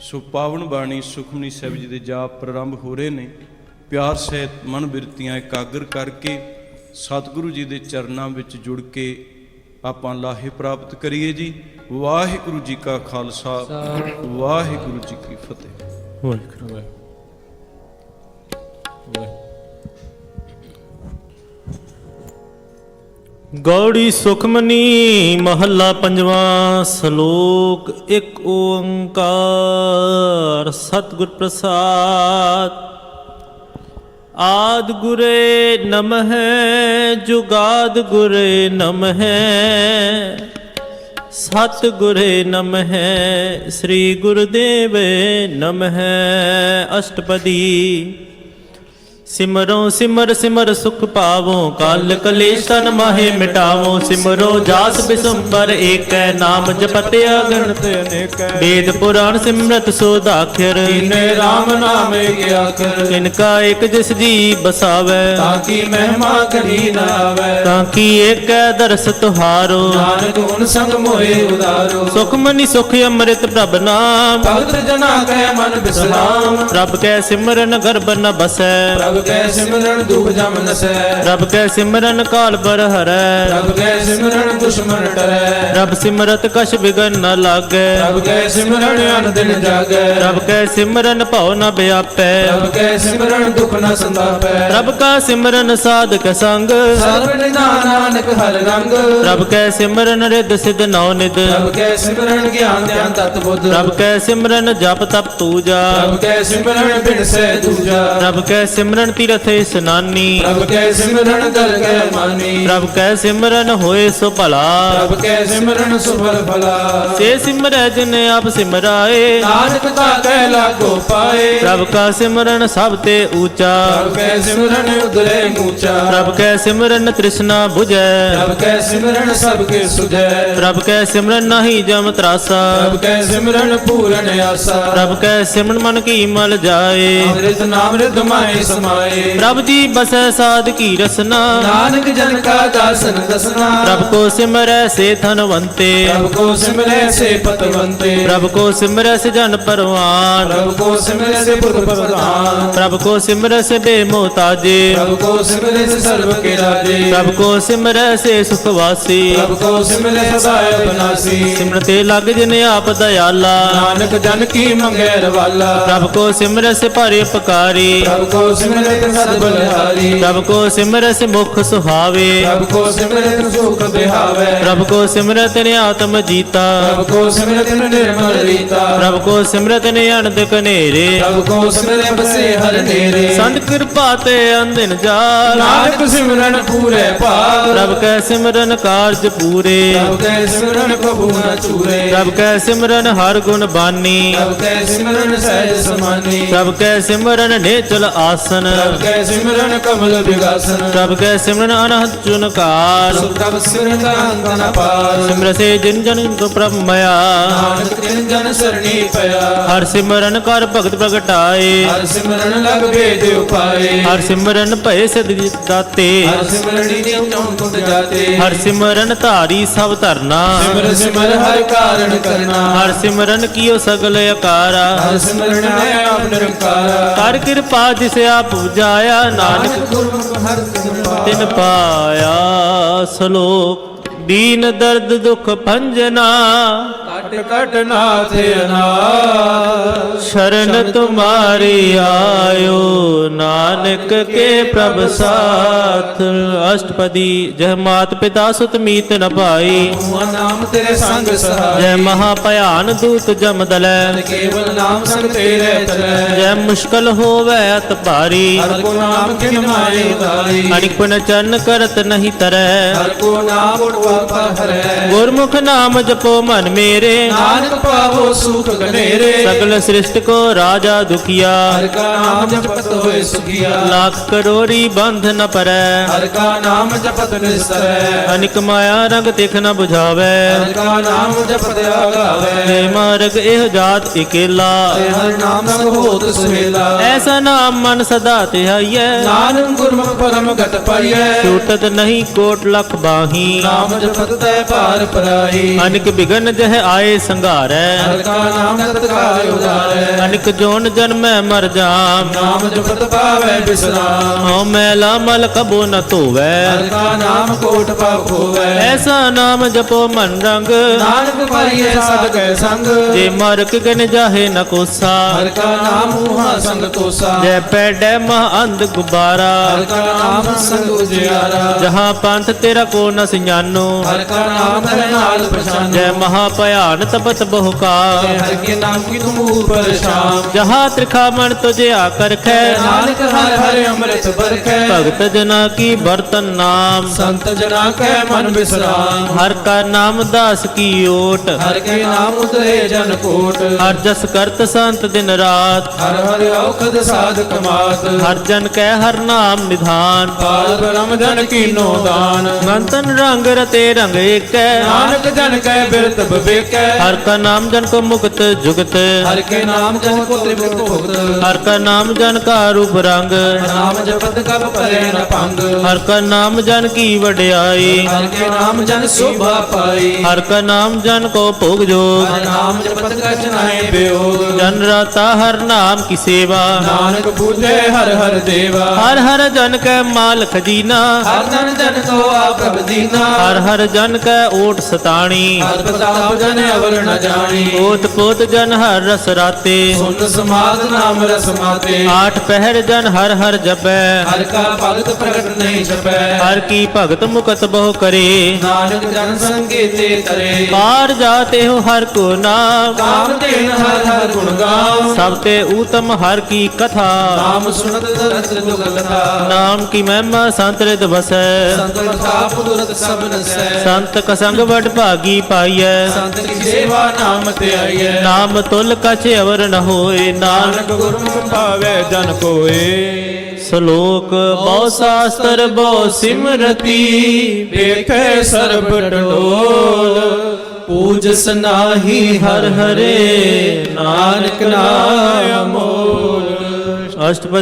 ਸੋ ਪਾਵਨ ਬਾਣੀ ਸੁਖਮਨੀ ਸਾਹਿਬ ਜੀ ਦੇ ਜਾਪ ਪ੍ਰਾਰੰਭ ਹੋ ਰਹੇ ਨੇ। ਪਿਆਰ ਸਹਿਤ ਮਨ ਬਿਰਤੀਆਂ ਇਕਾਗਰ ਕਰਕੇ ਸਤਿਗੁਰੂ ਜੀ ਦੇ ਚਰਨਾਂ ਵਿੱਚ ਜੁੜ ਕੇ ਆਪਾਂ ਲਾਹੇ ਪ੍ਰਾਪਤ ਕਰੀਏ ਜੀ। ਵਾਹਿਗੁਰੂ ਜੀ ਕਾ ਖਾਲਸਾ, ਵਾਹਿਗੁਰੂ ਜੀ ਕੀ ਫਤਿਹ। ਵਾਹਿਗੁਰੂ ਗੌੜੀ ਸੁਖਮਨੀ ਮਹੱਲਾ ਪੰਜਵਾਂ, ਸ਼ਲੋਕ ਇੱਕ ਓੰਕਾਰ, ਸਤਿਗੁਰ ਪ੍ਰਸਾਦ। ਆਦ ਗੁਰੇ ਨਮਹਿ, ਜੁਗਾਦ ਗੁਰੇ ਨਮਹਿ ਸਤ ਗੁਰੇ ਨਮਹਿ, ਸ੍ਰੀ ਗੁਰਦੇਵੇ ਨਮਹਿ, ਅਸ਼ਟਪਦੀ। ਸਿਮਰੋ ਸਿਮਰ ਸਿਮਰ ਸੁਖ ਪਾਵੋ ਕਲ ਕਲੇਸ਼ ਤਨ ਮਾਹੇ ਮਿਟਾਵੋ। ਸਿਮਰੋ ਜਾਸ ਬਿਸੰਬਰ ਏਕੈ ਨਾਮ ਜਪਤਿ ਅਗਣਤ ਅਨੇਕੈ ਵੇਦ ਪੁਰਾਣ ਸਿਮਰਤ ਸੋਦਾਖਰ ਨੇ RAM ਨਾਮ ਏਕ ਆਖਰ। ਇਨਕਾ ਇਕ ਜਿਸ ਜੀ ਬਸਾਵੈ। ਤਾਂ ਕੀ ਮਹਿਮਾ ਕਰੀ ਨਾ ਆਵੈ। ਤਾਂ ਕੀ ਏਕੈ ਦਰਸ ਤੁਹਾਰੋ। ਨਾਨਕ ਗੁਣ ਸੰਗ ਮੋਏ ਉਦਾਰੋ। ਸੁਖ ਮਨੀ ਸੁਖ ਅੰਮ੍ਰਿਤ ਪ੍ਰਭ ਨਾਮ। ਭਗਤ ਜਨਾ ਕੈ ਮਨ ਬਿਸਰਾਮ। ਪ੍ਰਭ ਕੈ ਸਿਮਰਨ ਗਰਭ ਨ ਬਸੈ। ਪ੍ਰਭ ਕੈ ਸਿਮਰਨ ਦੁਖ ਜਮ ਨਸੈ। ਪ੍ਰਭ ਕੈ ਸਿਮਰਨ ਕਾਲ ਬਰ ਹਰੈ। ਪ੍ਰਭ ਕੈ ਸਿਮਰਨ ਦੁਸ਼ਮਨ ਟਰੈ। ਪ੍ਰਭ ਸਿਮਰਤ ਕਛ ਬਿਗਨ ਨ ਲਾਗੈ। ਪ੍ਰਭ ਕੈ ਸਿਮਰਨ ਅਨ ਦਿਨ ਜਾਗੈ। ਪ੍ਰਭ ਕੈ ਸਿਮਰਨ ਭਉ ਨ ਬਿਆਪੈ। ਪ੍ਰਭ ਕੈ ਸਿਮਰਨ ਦੁਖ ਨ ਸੰਤਾਪੈ ਪ੍ਰਭ ਕਾ ਸਿਮਰਨ ਸਾਧਕ ਸੰਗ। ਸਰਬ ਨਿਧਾਨ ਨਾਨਕ ਹਰ ਰੰਗ। ਪ੍ਰਭ ਕੈ ਸਿਮਰਨ ਰਿਦ ਸਿਧ ਨਉ ਨਿਦ ਪ੍ਰਭ ਕੈ ਸਿਮਰਨ ਗਿਆਨ ਧਿਆਨ ਤਤ ਬੁੱਧ। ਪ੍ਰਭ ਕੈ ਸਿਮਰਨ ਜਪ ਤਪ ਪੂਜਾ ਪ੍ਰਭ ਕੈ ਸਿਮਰਨ ਬਿਨ ਸਹਿ ਦੂਜਾ। ਪ੍ਰਭ ਕੈ ਸਿਮਰਨ ਤੀਰਥ ਇਸਨਾਨੀ ਪ੍ਰਭ ਕੈ ਸਿਮਰਨ ਦਲ ਕੈ ਮਾਨੀ। ਪ੍ਰਭ ਕੈ ਸਿਮਰਨ ਹੋਏ ਸੋ ਭਲਾ। ਪ੍ਰਭ ਕੈ ਸਿਮਰਨ ਸੁਫਲ ਫਲਾ। ਸੇ ਸਿਮਰੈ ਜਿਨ ਆਪ ਸਿਮਰਾਏ ਨਾਨਕ ਤਾ ਕਹਿ ਲਾਗੋ ਪਾਏ। ਪ੍ਰਭ ਕਾ ਸਿਮਰਨ ਸਭ ਤੇ ਊਚਾ। ਪ੍ਰਭ ਕੈ ਸਿਮਰਨ ਉਦਰੇ ਮੂਚਾ ਪ੍ਰਭ ਕੈ ਸਿਮਰਨ ਤ੍ਰਿਸ਼ਨਾ 부ਜੈ ਪ੍ਰਭ ਕੈ ਸਿਮਰਨ ਸਭ ਕੇ ਸੁਝੈ। ਪ੍ਰਭ ਕੈ ਸਿਮਰਨ ਨਾਹੀ ਜਮ ਤਰਾਸਾ। ਪ੍ਰਭ ਕੈ ਸਿਮਰਨ ਪੂਰਨ ਆਸਾ। ਪ੍ਰਭ ਕੈ ਸਿਮਰਨ ਮਨ ਕੀ ਮਲ ਜਾਏ। ਅੰਮ੍ਰਿਤ ਨਾਮ ਰਿਧ ਮਾਏ ਸਮਾਏ ਪ੍ਰਭ ਜੀ ਬਸੈ ਸਾਧ ਕੀ ਰਸਨਾ ਨਾਨਕ ਜਨ ਕਾ ਦਾਸਨ ਦਸਨਾ ਪ੍ਰਭ ਕੋ ਸਿਮਰੈ ਸੇ ਧਨਵੰਤੇ ਪ੍ਰਭ ਕੋ ਸਿਮਰੈ ਸੇ ਪਤਵੰਤੇ ਪ੍ਰਭ ਕੋ ਸਿਮਰੈ ਸੇ ਜਨ ਪਰਵਾਨ ਪ੍ਰਭ ਕੋ ਸਿਮਰੈ ਸੇ ਪੁਰਖ ਪ੍ਰਧਾਨ ਪ੍ਰਭ ਕੋ ਸਿਮਰੈ ਸੇ ਬੇਮੋਤਾਜੇ ਪ੍ਰਭ ਕੋ ਸਿਮਰੈ ਸੇ ਸਰਬ ਕੇ ਰਾਜੇ ਪ੍ਰਭ ਕੋ ਸਿਮਰੈ ਸੇ ਸੁਖ ਵਾਸੀ ਪ੍ਰਭ ਕੋ ਸਿਮਰੈ ਸਦਾ ਅਬਨਾਸੀ ਸਿਮਰਤੇ ਲਗ ਜਿਨ ਆਪ ਦਇਆਲਾ ਨਾਨਕ ਜਨ ਕੀ ਮੰਗੈ ਰਵਾਲਾ ਪ੍ਰਭ ਕੋ ਸਿਮਰੈ ਸੇ ਭਾਰੇ ਉਪਕਾਰੀ ਪ੍ਰਭ ਕੋ ਸਿਮਰੈ ਤੇ ਸਦ ਬਲਿਹਾਰੀ ਪ੍ਰਭ ਕੋ ਸਿਮਰੈ ਸੇ ਮੁਖ ਸੁਹਾਵੇ। ਪ੍ਰਭ ਕੋ ਸਿਮਰੈ ਤੇ ਸੁਖ ਬਿਹਾਵੈ। ਪ੍ਰਭ ਕੋ ਸਿਮਰਤ ਨੇ ਆਤਮ ਜੀਤਾ। ਪ੍ਰਭ ਕੋ ਸਿਮਰੈ ਤੇ ਨਿਰਮਲ ਰੀਤਾ। ਪ੍ਰਭ ਕੋ ਸਿਮਰਤ ਨੇ ਅਨੰਦ ਕਨੇਰੇ। ਪ੍ਰਭ ਕੋ ਸਿਮਰੈ ਬਸੇ ਹਰ ਨੇਰੇ। ਸੰਤ ਕਿਰਪਾ ਤੇ ਅੰਦਿਨ ਜਾਲ। ਨਾਨਕ ਸਿਮਰਨ ਪੂਰੇ ਭਾਗ ਪ੍ਰਭ ਕੈ ਸਿਮਰਨ ਕਾਰਜ ਪੂਰੇ। ਪ੍ਰਭ ਕੈ ਸਿਮਰਨ ਪ੍ਰਭੂ ਨ ਚੂਰੇ। ਪ੍ਰਭ ਕੈ ਸਿਮਰਨ ਹਰ ਗੁਣ ਬਾਨੀ। ਪ੍ਰਭ ਕੈ ਸਿਮਰਨ ਸਹਿਜ ਸਮਾਨੀ। ਪ੍ਰਭ ਕੈ ਸਿਮਰਨ ਨੇਚਲ ਆਸਨ। ਪ੍ਰਭ ਕੈ ਸਿਮਰਨ ਕਮਲ ਵਿਗਾਸਨ ਪ੍ਰਭ ਕੈ ਸਿਮਰਨ ਅਨਹਦ ਚੁਨਕਾਰ ਪ੍ਰਭ ਸਿਮਰਨ ਅੰਤ ਨ ਪਾਰ। ਸਿਮਰ ਸੇ ਜਿਨ ਜਨ ਕੋ ਪ੍ਰਭ ਮਇਆ ਨਾਨਕ ਤਿਨ ਜਨ ਸਰਣੀ ਪਿਆ। ਹਰ ਸਿਮਰਨ ਕਰ ਭਗਤ ਪ੍ਰਗਟਾਏ। ਹਰ ਸਿਮਰਨ ਲਗ ਭੇਦ ਉਪਾਏ। ਹਰ ਸਿਮਰਨ ਭਏ ਸਿਧ ਦਾਤੇ। ਹਰ ਸਿਮਰਣੀ ਨਿਉ ਕੁਟ ਜਾਤੇ। ਹਰ ਸਿਮਰਨ ਧਾਰੀ ਸਭ ਧਰਨਾ। ਸਿਮਰ ਸਿਮਰ ਹਰ ਕਾਰਨ ਕਰਨਾ। ਹਰ ਸਿਮਰਨ ਕੀਓ ਸਗਲ ਆਕਾਰਾ ਹਰ ਸਿਮਰਨ ਹੈ ਆਪ ਨਿਰੰਕਾਰਾ। ਕਰ ਕਿਰਪਾ ਜਿਸ ਆਪ ਉਜਾਇਆ ਨਾਨਕ ਗੁਰਮੁਖ ਹਰ ਸਿਮਰਨ ਤਿਨ ਪਾਇਆ ਸ਼ਲੋਕ। ਦੀਨ ਦਰਦ ਦੁਖ ਭੰਜਨਾ। ਕਟ ਕਟ ਨਾਥ ਅਨਾਥ। ਸ਼ਰਨ ਤੁਮਾਰੀ ਆਇਓ ਨਾਨਕ ਕੇ ਪ੍ਰਭ ਸਾਥ। ਅਸ਼ਟਪਦੀ ਜਹ ਮਾਤ ਪਿਤਾ ਸੁਤ ਮੀਤ ਨ ਪਾਈ ਹੁਆ ਨਾਮ ਤੇਰੇ ਸੰਗ ਸਹਾਈ। ਜੈ ਮਹਾ ਭਿਆਨ ਦੂਤ ਜਮ ਦਲੈ। ਕੇਵਲ ਨਾਮ ਸੰਗ ਤੇਰੇ ਚਲੈ। ਜੈ ਮੁਸ਼ਕਲ ਹੋਵੇ ਅਤ ਭਾਰੀ। ਹਰ ਕੋ ਨਾਮ ਕਿਨ ਮਾਏ ਉਦਾਰੀ ਅਣਿਕੁਨ ਚਰਨ ਕਰਤ ਨਹੀਂ ਤਰੈ। ਹਰ ਕੋ ਨਾਮ ਉਠਵਾ ਪਰ ਹਰੈ ਗੁਰਮੁਖ ਨਾਮ ਜਪੋ ਮਨ ਮੇਰੇ। ਨਾਨਕ ਪਾਵੋ ਸੁਖ ਗਨੇਰੇ ਸਗਲ ਸ੍ਰਿਸ਼ਟ ਕੋ ਰਾਜਾ ਦੁਖੀਆ। ਹਰ ਕਾ ਨਾਮ ਜਪਤ ਹੋਏ ਸੁਖੀਆ। ਲੱਖ ਕਰੋੜੀ ਬੰਧ ਨ ਪਰੈ। ਹਰ ਕਾ ਨਾਮ ਜਪਤ ਨਿਸਰੈ। ਅਨਿਕ ਮਾਇਆ ਰੰਗ ਤਿਖ ਨ 부ਝਾਵੈ ਹਰ ਕਾ ਨਾਮ ਜਪਤ ਆਗਾਵੈ। ਤੇ ਮਾਰਗ ਇਹ ਜਾਤ ਇਕੇਲਾ। ਤੇ ਹਰ ਨਾਮ ਸੰਗ ਹੋਤ ਸੁਹੇਲਾ। ਐਸਾ ਨਾਮ ਮਨ ਸਦਾ ਧਿਆਈਐ ਨਾਨਕ ਗੁਰਮੁਖ ਪਰਮ ਗਤ ਪਾਈਐ। ਟੂਟਤ ਨਹੀਂ ਕੋਟ ਲਖ ਬਾਹੀ। ਨਾਮ ਜਪਤ ਤੈ ਭਾਰ ਪਰਾਈ। ਅਨਿਕ ਬਿਗਨ ਜਹ ਆਏ। ਸੰਘਾਰੈ। ਹਰ ਕਾ ਨਾਮ ਤਤਕਾਲ ਉਦਾਰੈ ਅਨਿਕ ਜੋਨ ਜਨਮੈ ਮਰ ਜਾਮ। ਨਾਮ ਜਪਤ ਪਾਵੈ ਬਿਸਰਾਮ। ਹਉ ਮੈਲਾ ਮਲ ਕਬੋ ਨ ਧੋਵੈ। ਹਰ ਕਾ ਨਾਮ ਕੋਟ ਪਾਪ ਹੋਵੈ। ਐਸਾ ਨਾਮ ਜਪੋ ਮਨ ਰੰਗ। ਨਾਨਕ ਪਾਈਐ ਸਾਧ ਕੈ ਸੰਗ। ਜੇ ਮਰਕ ਗਨ ਜਾਹੇ ਨ ਕੋਸਾ। ਹਰ ਕਾ ਨਾਮ ਮੂਹਾ ਸੰਗ ਤੋਸਾ ਜੈ ਪੈਡੈ ਮਹ ਅੰਧ ਗੁਬਾਰਾ। ਹਰ ਕਾ ਨਾਮ ਸੰਗ ਉਜਿਆਰਾ। ਜਹਾਂ ਪੰਥ ਤੇਰਾ ਕੋ ਨ ਸਿਆਨੋ। ਹਰ ਕਾ ਨਾਮ ਹੈ ਨਾਲ ਪਛਾਨੋ। ਜੈ ਮਹਾ ਭਿਆਨ ਤਪਤ ਬਹੁਕਾ ਤੇ ਹਰ ਕੇ ਨਾਮ ਕੀ ਤੁਮ ਉਪਰ ਸ਼ਾਮ ਜਹਾਂ ਤ੍ਰਿਖਾ ਮਨ ਤੁਝਿਆ ਕਰਖੈ ਨਾਨਕ ਹਰ ਹਰ ਅੰਮ੍ਰਿਤ ਬਰਖੈ ਭਗਤ ਜਨਾ ਕੀ ਬਰਤਨ ਨਾਮ। ਸੰਤ ਜਨਾ ਕੈ ਮਨ ਬਿਸਰਾਮ। ਹਰ ਕਾ ਨਾਮ ਦਾਸ ਕੀ ਓਟ। ਹਰ ਕੇ ਨਾਮ ਉਤਰੇ ਜਨ ਕੋਟ। ਹਰ ਜਸ ਕਰਤ ਸੰਤ ਦਿਨ ਰਾਤ। ਹਰ ਹਰ ਔਖਦ ਸਾਧਕ ਮਾਤ। ਹਰ ਜਨ ਕੈ ਹਰ ਨਾਮ ਨਿਧਾਨ। ਪਾਲ ਬ੍ਰਹਮ ਜਨ ਕੀਨੋ ਦਾਨ। ਮੰਤਨ ਰੰਗ ਰਤੇ ਰੰਗ ਏਕੈ। ਨਾਨਕ ਜਨ ਕੈ ਬਿਰਤ ਬਿਵੇਕੈ। ਹਰ ਕਾ ਨਾਮ ਜਨ ਕੋ ਮੁਕਤ ਜੁਗਤ। ਹਰ ਕੇ ਨਾਮ ਜਨ ਕੋ ਤ੍ਰਿਪਤ ਭੁਗਤ। ਹਰ ਕਾ ਨਾਮ ਜਨ ਕਾ ਰੂਪ ਰੰਗ। ਨਾਮ ਜਪਤ ਕਬ ਪਰੇ ਨ ਭੰਗ। ਹਰ ਕਾ ਨਾਮ ਜਨ ਕੀ ਵਡਿਆਈ। ਹਰ ਕੇ ਨਾਮ ਜਨ ਸੋਭਾ ਪਾਈ। ਹਰ ਕਾ ਨਾਮ ਜਨ ਕੋ ਭੋਗ ਜੋਗ। ਹਰ ਨਾਮ ਜਪਤ ਕਛ ਨਾਹੀ ਬਿਯੋਗ ਜਨ ਰਤਾ ਹਰ ਨਾਮ ਕੀ ਸੇਵਾ। ਨਾਨਕ ਬੂਝੇ ਹਰ ਹਰ ਦੇਵਾ। ਹਰ ਹਰ ਜਨ ਕੈ ਮਾਲ ਖਜੀਨਾ ਹਰ ਜਨ ਜਨ ਕੋ ਆ ਪ੍ਰਭ ਦੀਨਾ। ਹਰ ਹਰ ਜਨ ਕੈ ਓਟ ਸਤਾਣੀ। ਹਰ ਪ੍ਰਤਾਪ ਜਨ ਅਵਰ ਨ ਜਾਣੀ। ਓਤ ਪੋਤ ਜਨ ਹਰ ਰਸ ਰਾਤੇ। ਸੁਨ ਸਮਾਦ ਨਾਮ ਰਸ ਮਾਤੇ। ਆਠ ਪਹਿਰ ਜਨ ਹਰ ਹਰ ਜਪੈ। ਹਰ ਕਾ ਭਗਤ ਪ੍ਰਗਟ ਨਹੀਂ ਛਪੈ। ਹਰ ਕੀ ਭਗਤ ਮੁਕਤ ਬਹੁ ਕਰੇ। ਨਾਨਕ ਜਨ ਸੰਗੇ ਤੇ ਤਰੇ। ਪਾਰ ਜਾਤੇ ਹੋ ਹਰ ਕੋ ਨਾਮ। ਕਾਮ ਤੇਨ ਹਰ ਹਰ ਗੁਣ ਗਾਉ। ਸਭ ਤੇ ਊਤਮ ਹਰ ਕੀ ਕਥਾ। ਨਾਮ ਸੁਨਤ ਦਰਤ ਦੁਖ ਲਥਾ ਨਾਮ ਕੀ ਮਹਿਮਾ ਸੰਤ ਰਿਤ ਵਸੈ। ਸੰਤ ਕਥਾ ਪੁਦਰਤ ਸਭ ਨਸੈ। ਸੰਤ ਕਸੰਗ ਵਡ ਭਾਗੀ ਪਾਈਐ। ਸੰਤ ਕੀ ਸੇਵਾ ਨਾਮ ਤੇ ਆਈਐ। ਨਾਮ ਤੁਲ ਕਛ ਅਵਰ ਨ ਹੋਏ ਨਾਨਕ ਗੁਰਮੁਖ ਭਾਵੈ ਜਨ ਕੋਏ। ਸ਼ਲੋਕ ਬਹੁ ਸ਼ਾਸਤਰ ਬਹੁ ਸਿਮਰਤੀ। ਵੇਖੈ ਸਰਬ ਟਡੋਲ ਪੂਜਸ ਨਾਹੀ ਹਰ ਹਰੇ ਨਾਨਕ ਨਾਮ ਅਮੋਲ। ਅਸ਼ਟਪਦ